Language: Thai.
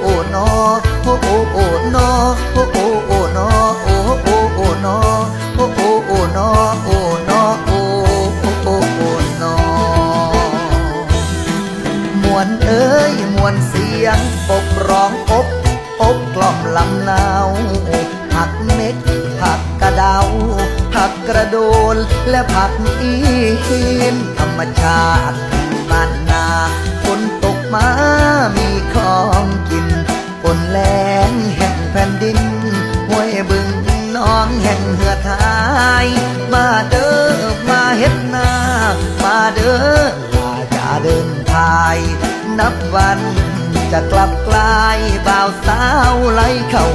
โอ้นอโอโอโอ้นอโอโอโอ้นอโอโอโอ้นอโอโอโอ้นอโอ้นอโอโอโอ้โอ้นอมวนเอ้ยมวนเสียงปกร้องอบอบกล่อมลำนาวผักเม็ดผักกระดาผักกระโดนและผักอีหินธรรมชาติ งแห่งแผ่นดินห้วยบึงน้องแห่งเหือทาย มาเด้อมาเฮ็ดนา มาเด้อลาจะเดินทาย นับวันจะกลับกลายบ่าวสาวไหลเข้า